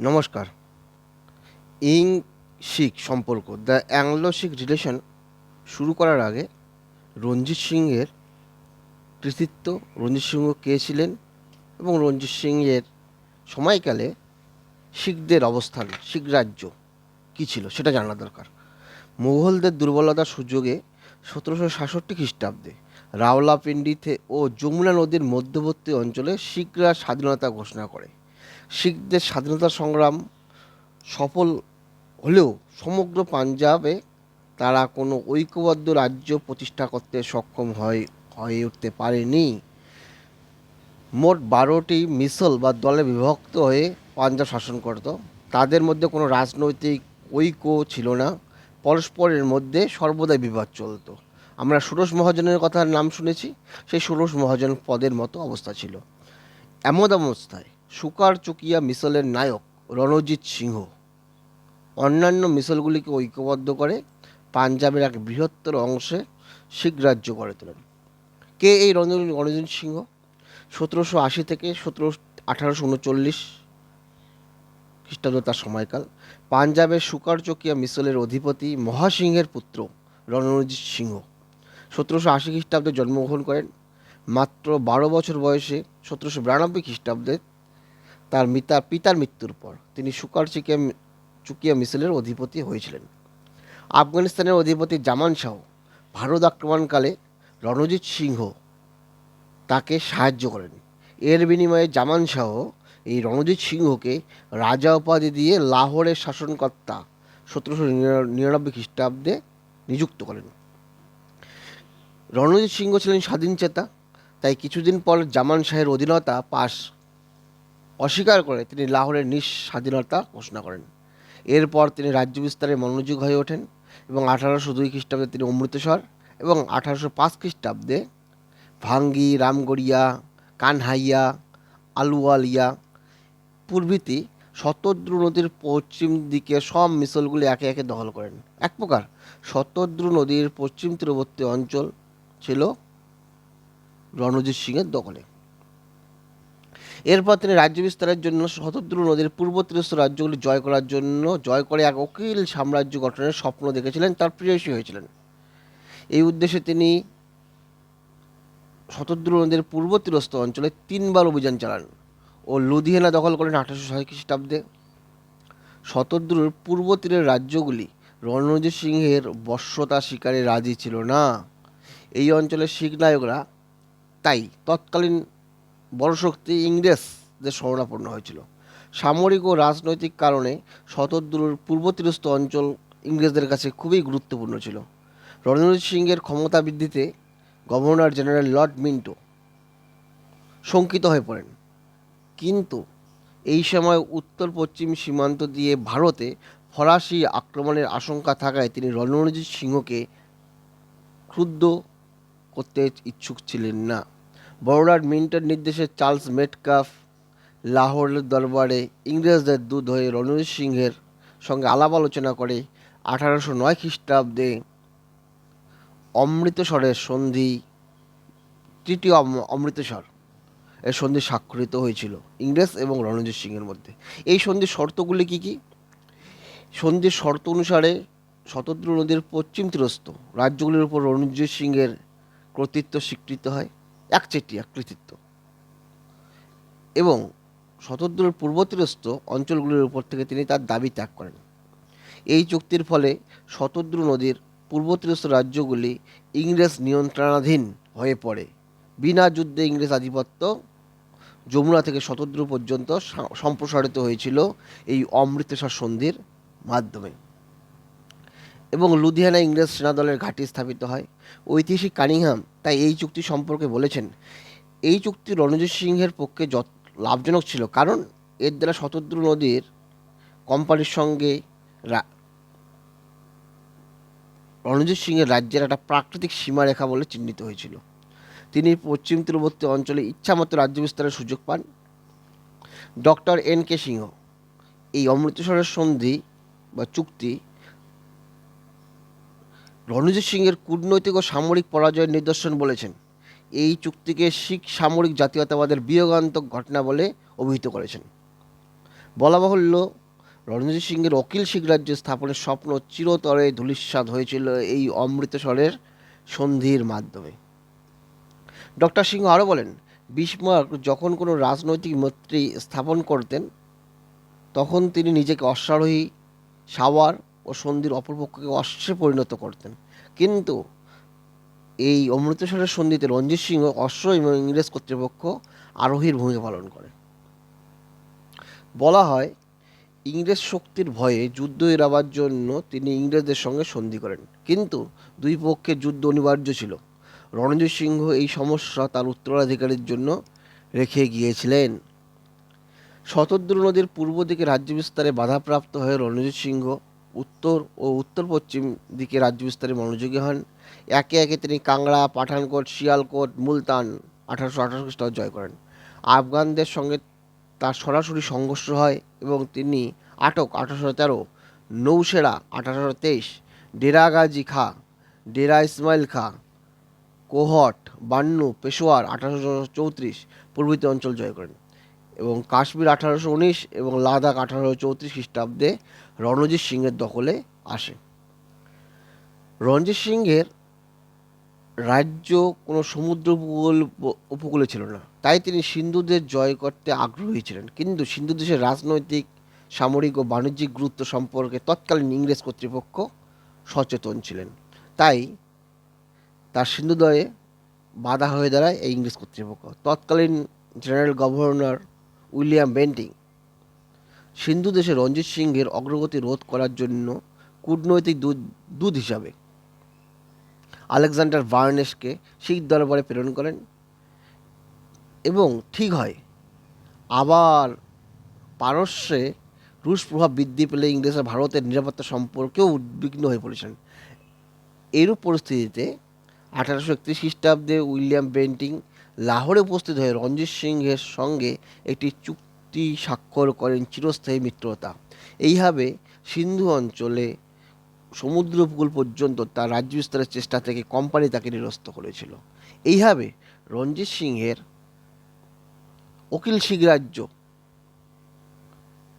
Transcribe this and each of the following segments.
নমস্কার। ইং শিখ সম্পর্ক, দ্য অ্যাংলো শিখ রিলেশন শুরু করার আগে রঞ্জিত সিংয়ের কৃতিত্ব, রঞ্জিত সিংহ কে ছিলেন এবং রঞ্জিত সিংয়ের সময়কালে শিখদের অবস্থান, শিখ রাজ্য কী ছিল সেটা জানা দরকার। মুঘলদের দুর্বলতার সুযোগে সতেরোশো সাতষট্টি খ্রিস্টাব্দে রাওলাপিন্ডি থে- ও যমুনা নদীর মধ্যবর্তী অঞ্চলে শিখরা স্বাধীনতা ঘোষণা করে। শিখদের স্বাধীনতা সংগ্রাম সফল হলেও সমগ্র পাঞ্জাবে তারা কোনো ঐক্যবদ্ধ রাজ্য প্রতিষ্ঠা করতে সক্ষম হয়, হয়ে উঠতে পারেনি। মোট বারোটি মিসল বা দলে বিভক্ত হয়ে পাঞ্জাব শাসন করত। তাদের মধ্যে কোনো রাজনৈতিক ঐক্য ছিল না। পরস্পরের মধ্যে সর্বদাই বিবাদ চলতো। আমরা ষোড়শ মহাজনের কথা নাম শুনেছি। সেই ষোড়শ মহাজন পদের মতো অবস্থা ছিল। এমন অবস্থায় সুকার চুকিয়া মিসলের নায়ক রণজিৎ সিংহ। অন্যান্য মিসলগুলিকে ঐক্যবদ্ধ করে পাঞ্জাবের এক বৃহত্তর অংশে শিখ রাজ্য গড়ে তোলেন। কে এই রণ- রণজিৎ সিংহ? সতেরোশো আশি থেকে সতেরো, আঠারোশো উনচল্লিশ খ্রিস্টাব্দ তার সময়কাল। পাঞ্জাবের সুকার চকিয়া মিসলের অধিপতি মহাসিংহের পুত্র রণজিৎ সিংহ। সতেরোশো আশি খ্রিস্টাব্দে জন্মগ্রহণ করেন। মাত্র বারো বছর বয়সে সতেরোশো বিরানব্বই খ্রিস্টাব্দে তার মিতা, পিতার মৃত্যুর পর তিনি সুকার চুকিয়া চুকিয়া মিসলের অধিপতি হয়েছিলেন। আফগানিস্তানের অধিপতি জামান শাহ ভারত আক্রমণকালে রণজিৎ সিংহ তাকে সাহায্য করেন। এর বিনিময়ে জামান শাহ এই রণজিৎ সিংহকে রাজা উপাধি দিয়ে লাহোরের শাসনকর্তা সতেরোশো নিরানব্বই খ্রিস্টাব্দে নিযুক্ত করেন। রণজিৎ সিংহ ছিলেন স্বাধীনচেতা তাই কিছুদিন পর জামান শাহের অধীনতা পাশ অস্বীকার করে তিনি লাহোরের নিঃ স্বাধীনতা ঘোষণা করেন। এরপর তিনি রাজ্য বিস্তারে মনোযোগ হয়ে ওঠেন এবং আঠারোশো দুই খ্রিস্টাব্দে তিনি অমৃতসর এবং আঠারোশো পাঁচ খ্রিস্টাব্দে ভাঙ্গি, রামগড়িয়া, কানহাইয়া আলুয়ালিয়া প্রভৃতি শতদ্রু নদীর পশ্চিম দিকে সব মিসলগুলি একে একে দখল করেন। এক প্রকার শতদ্রু নদীর পশ্চিম তীরবর্তী অঞ্চল ছিল রণজিৎ সিংয়ের দখলে। এরপর তিনি রাজ্য বিস্তারের জন্য শতদ্রু নদীর পূর্ব তীরস্থ রাজ্যগুলি জয় করার জন্য, জয় করে এক অকিল সাম্রাজ্য গঠনের স্বপ্ন দেখেছিলেন, তার প্রিয়সী হয়েছিলেন। এই উদ্দেশ্যে তিনি শতদ্রু নদীর পূর্ব তীরস্থ অঞ্চলে তিনবার অভিযান চালান ও লুধিয়ানা দখল করেন আঠারোশো ছয় খ্রিস্টাব্দে। শতদ্রুর পূর্ব তীরের রাজ্যগুলি রণজিৎ সিংহের বশ্যতা শিকারে রাজি ছিল না। এই অঞ্চলের শিখ নায়করা তাই তৎকালীন বড় শক্তি ইংরেজদের শরণাপন্ন হয়েছিল। সামরিক ও রাজনৈতিক কারণে শতদ্রুর পূর্ব তীরস্থ অঞ্চল ইংরেজদের কাছে খুবই গুরুত্বপূর্ণ ছিল। রণজিৎ সিংহের ক্ষমতা বৃদ্ধিতে গভর্নর জেনারেল লর্ড মিন্টো শঙ্কিত হয়ে পড়েন। কিন্তু এই সময় উত্তর পশ্চিম সীমান্ত দিয়ে ভারতে ফরাসি আক্রমণের আশঙ্কা থাকায় তিনি রণজিৎ সিংহকে ক্ষুব্ধ করতে ইচ্ছুক ছিলেন না। বড়লাট মিন্টের নির্দেশে চার্লস মেটকাফ লাহোরের দরবারে ইংরেজদের দুধ হয়ে রণজিৎ সিংহের সঙ্গে আলাপ আলোচনা করে আঠারোশো নয় খ্রিস্টাব্দে অমৃতসরের সন্ধি, তৃতীয় অমৃতসর এর সন্ধি স্বাক্ষরিত হয়েছিল ইংরেজ এবং রণজিৎ সিংয়ের মধ্যে। এই সন্ধির শর্তগুলি কি কি? সন্ধির শর্ত অনুসারে শতদ্রু নদীর পশ্চিম তীরস্থ রাজ্যগুলির উপর রণজিৎ সিংহের কর্তৃত্ব স্বীকৃত হয়। একচেটিয়া কৃতিত্ব। এবং শতদ্রুর পূর্ব তীরস্থ অঞ্চলগুলির উপর থেকে তিনি তার দাবি ত্যাগ করেন। এই চুক্তির ফলে শতদ্রু নদীর পূর্ব তীরস্থ রাজ্যগুলি ইংরেজ নিয়ন্ত্রণাধীন হয়ে পড়ে। বিনা যুদ্ধে ইংরেজ আধিপত্য যমুনা থেকে শতদ্রু পর্যন্ত সম্প্রসারিত হয়েছিল এই অমৃতসর সন্ধির মাধ্যমে। এবং লুধিয়ানা ইংরেজ সেনাদলের ঘাঁটি স্থাপিত হয়। ঐতিহাসিক কানিংহাম তাই এই চুক্তি সম্পর্কে বলেছেন। এই চুক্তি রণজিৎ সিংহের পক্ষে যত লাভজনক ছিল কারণ এর দ্বারা শতদ্রু নদীর কোম্পানির সঙ্গে রণজিৎ সিংহের রাজ্যের একটা প্রাকৃতিক সীমারেখা বলে চিহ্নিত হয়েছিল। তিনি পশ্চিম তীরবর্তী অঞ্চলে ইচ্ছামতো রাজ্য বিস্তারের সুযোগ পান। ডক্টর এন কে সিংহ এই অমৃতসরের সন্ধি বা চুক্তি রণজিৎ সিংয়ের কূটনৈতিক ও সামরিক পরাজয়ের নিদর্শন বলেছেন। এই চুক্তিকে শিখ সামরিক জাতীয়তাবাদের বিয়োগান্তক ঘটনা বলে অভিহিত করেছেন। বলা বাহুল্য, রণজিৎ সিংয়ের অকিল শিখ রাজ্য স্থাপনের স্বপ্ন চিরতরে ধূলিস্বাদ হয়েছিল এই অমৃতসরের সন্ধির মাধ্যমে। ডক্টর সিংহ আরও বলেন বিস্মার্ক যখন কোনো রাজনৈতিক মৈত্রী স্থাপন করতেন, তখন তিনি নিজেকে অশ্বারোহী, সাওয়ার ও সন্ধির অপরপক্ষকে অশ্বে পরিণত করতেন। কিন্তু এই অমৃতসরের সন্ধিতে রঞ্জিত সিংহ অশ্ব এবং ইংরেজ কর্তৃপক্ষ আরোহীর ভূমিকা পালন করে। বলা হয়, ইংরেজ শক্তির ভয়ে যুদ্ধ এড়াবার জন্য তিনি ইংরেজদের সঙ্গে সন্ধি করেন। কিন্তু দুই পক্ষের যুদ্ধ অনিবার্য ছিল। রণজিৎ সিংহ এই সমস্যা তার উত্তরাধিকারীর জন্য রেখে গিয়েছিলেন। শতদ্রু নদীর পূর্ব দিকে রাজ্য বিস্তারে বাধাপ্রাপ্ত হয়ে রণজিৎ সিংহ উত্তর ও উত্তর পশ্চিম দিকে রাজ্য বিস্তারে মনোযোগী হন। একে একে তিনি কাংড়া, পাঠানকোট, শিয়ালকোট, মুলতান আঠারোশো আঠারো খ্রিস্টাব্দ জয় করেন। আফগানদের সঙ্গে তার সরাসরি সংঘর্ষ হয় এবং তিনি আটক আঠারোশো তেরো, নৌসেরা আঠারোশো তেইশ ডেরা গাজী খা, ডেরা ইসমাইল খা, কোহট, বান্নু, পেশোয়ার আঠারোশো চৌত্রিশ প্রভৃতি অঞ্চল জয় করেন এবং কাশ্মীর আঠারোশো উনিশ এবং লাদাখ আঠারোশো চৌত্রিশ খ্রিস্টাব্দে রণজিৎ সিংয়ের দখলে আসে। রণজিৎ সিংহের রাজ্য কোনো সমুদ্র উপকূল উপকূলে ছিল না। তাই তিনি সিন্ধুদের জয় করতে আগ্রহী ছিলেন। কিন্তু সিন্ধু দেশের রাজনৈতিক, সামরিক ও বাণিজ্যিক গুরুত্ব সম্পর্কে তৎকালীন ইংরেজ কর্তৃপক্ষ সচেতন ছিলেন। তাই তার সিন্ধুদয়ে বাধা হয়ে দাঁড়ায় এই ইংরেজ কর্তৃপক্ষ। তৎকালীন general governor William Bentinck Sindhu দেশে রঞ্জিত সিংহের অগ্রগতি রোধ করার জন্য কূটনৈতিক দূত দূত হিসাবে আলেকজান্ডার বার্নেসকে শিখ দরবারে প্রেরণ করেন এবং ঠিক হয়, আবার পারস্যে রুশ প্রভাব বৃদ্ধি পেলে ইংরেজরা ভারতের নিরাপত্তা সম্পর্কেও উদ্বিগ্ন হয়ে পড়েছেন। এরূপ পরিস্থিতিতে আঠারোশো একত্রিশ খ্রিস্টাব্দে উইলিয়াম বেন্টিং লাহোরে উপস্থিত হয়ে রঞ্জিত সিংহের সঙ্গে একটি চুক্তি স্বাক্ষর করেন চিরস্থায়ী মিত্রতা। এইভাবে সিন্ধু অঞ্চলে সমুদ্র উপকূল পর্যন্ত তার রাজ্য বিস্তারের চেষ্টা থেকে কোম্পানি তাকে নিরস্ত করেছিল। এইভাবে রঞ্জিত সিংহের অকিল সিং রাজ্য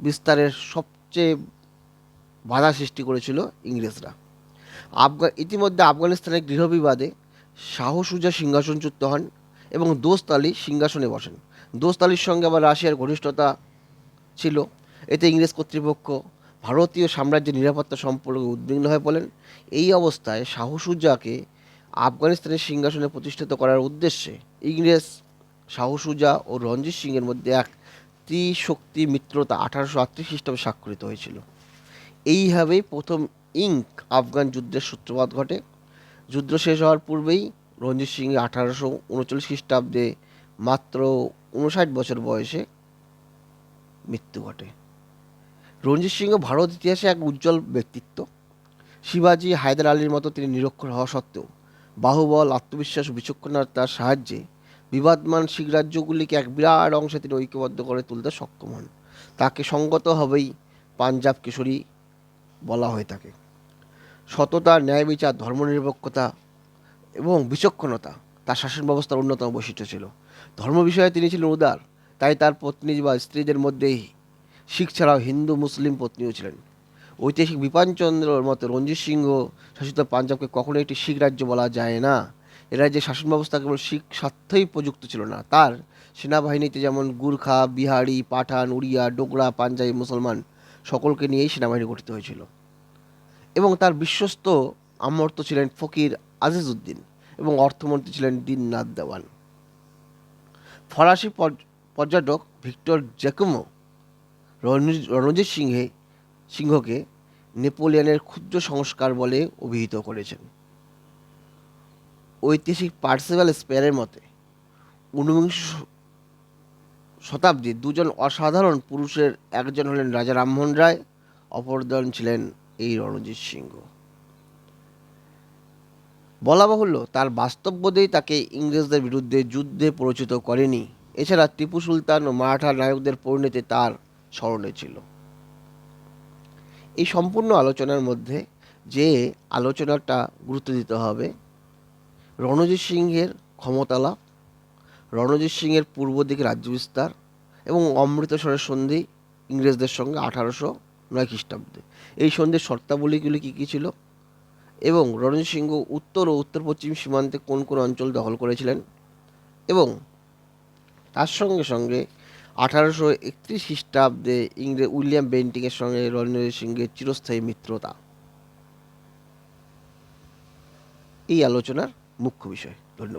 বিস্তারের সবচেয়ে বাধা সৃষ্টি করেছিল ইংরেজরা। আফগান ইতিমধ্যে আফগানিস্তানের গৃহবিবাদে শাহ সুজা সিংহাসনচ্যুত হন এবং দোস্ত আলী সিংহাসনে বসেন। দোস্ত আলীর সঙ্গে আবার রাশিয়ার ঘনিষ্ঠতা ছিল। এতে ইংরেজ কর্তৃপক্ষ ভারতীয় সাম্রাজ্যের নিরাপত্তা সম্পর্কে উদ্বিগ্ন হয়ে পড়েন এই অবস্থায় শাহসুজাকে আফগানিস্তানের সিংহাসনে প্রতিষ্ঠিত করার উদ্দেশ্যে ইংরেজ শাহসুজা ও রঞ্জিত সিংয়ের মধ্যে এক ত্রিশক্তি মিত্রতা আঠারোশো আটত্রিশ খ্রিস্টাব্দে স্বাক্ষরিত হয়েছিল। এইভাবেই প্রথম ইঙ্ক আফগান যুদ্ধের সূত্রপাত ঘটে। যুদ্ধ শেষ হওয়ার পূর্বেই রঞ্জিত সিং আঠারোশো উনচল্লিশ খ্রিস্টাব্দে মাত্র উনষাট বছর বয়সে মৃত্যু ঘটে। রঞ্জিত সিংহ ভারত ইতিহাসে এক উজ্জ্বল ব্যক্তিত্ব। শিবাজি হায়দার আলীর মতো তিনি নিরক্ষর হওয়া সত্ত্বেও বাহুবল, আত্মবিশ্বাস ও বিচক্ষণতার সাহায্যে বিবাদমান শিখ রাজ্যগুলিকে এক বিরাট অংশে তিনি ঐক্যবদ্ধ করে তুলতে সক্ষম হন। তাকে সঙ্গতভাবেই পাঞ্জাব কিশোরী বলা হয়ে থাকে। সততা, ন্যায় বিচার, ধর্মনিরপেক্ষতা এবং বিচক্ষণতা তার শাসন ব্যবস্থার অন্যতম বৈশিষ্ট্য ছিল। ধর্ম বিষয়ে তিনি ছিলেন উদার, তাই তার পত্নী বা স্ত্রীদের মধ্যে শিখ ছাড়াও হিন্দু মুসলিম পত্নীও ছিলেন। ঐতিহাসিক বিপানচন্দ্রর মতে রঞ্জিত সিংহ শাসিত পাঞ্জাবকে কখনো একটি শিখ রাজ্য বলা যায় না। এ রাজ্যের শাসন ব্যবস্থা কেবল শিখ স্বার্থেই প্রযুক্ত ছিল না। তার সেনাবাহিনীতে যেমন গুর্খা, বিহারি, পাঠান, উড়িয়া, ডোগরা, পাঞ্জাবি, মুসলমান সকলকে নিয়েই সেনাবাহিনী গঠিত হয়েছিল। এবং তার বিশ্বস্ত আমর্ত ছিলেন ফকির আজিজউদ্দিন এবং অর্থমন্ত্রী ছিলেন দিননাথ দেওয়ান। ফরাসি পর্যটক ভিক্টর জ্যাকুমো, রণজি- রণজিৎ সিংহে, সিংহকে নেপোলিয়নের ক্ষুদ্র সংস্কার বলে অভিহিত করেছেন। ঐতিহাসিক পার্সিভাল স্পেয়ারের মতে, ঊনবিংশ শতাব্দীর দুজন অসাধারণ পুরুষের একজন হলেন রাজা রামমোহন রায়, অপরজন ছিলেন এই রণজিৎ সিংহ। বলা বাহুল্য তার বাস্তববোধেই তাকে ইংরেজদের বিরুদ্ধে যুদ্ধে পরিচিত করেনি। এছাড়া টিপু সুলতান ও মারাঠা নায়কদের পরিণতি তার স্মরণে ছিল। এই সম্পূর্ণ আলোচনার মধ্যে যে আলোচনাটা গুরুত্ব দিতে হবে, রণজিৎ সিংহের ক্ষমতা লাভ রণজিৎ সিংহের পূর্ব দিকে রাজ্য বিস্তার এবং অমৃতসরের সন্ধি ইংরেজদের সঙ্গে আঠারোশো নয় খ্রিস্টাব্দে। এই সন্ধির শর্তাবলীগুলি কী কী ছিল? এবং রণজিৎ সিংহ উত্তর ও উত্তর পশ্চিম সীমান্তে কোন কোন অঞ্চল দখল করেছিলেন? এবং তার সঙ্গে সঙ্গে আঠারোশো একত্রিশ খ্রিস্টাব্দে ইংরেজ উইলিয়াম বেন্টিংয়ের সঙ্গে রণজিৎ সিংহের চিরস্থায়ী মিত্রতা। এই আলোচনার মুখ্য বিষয়। ধন্যবাদ।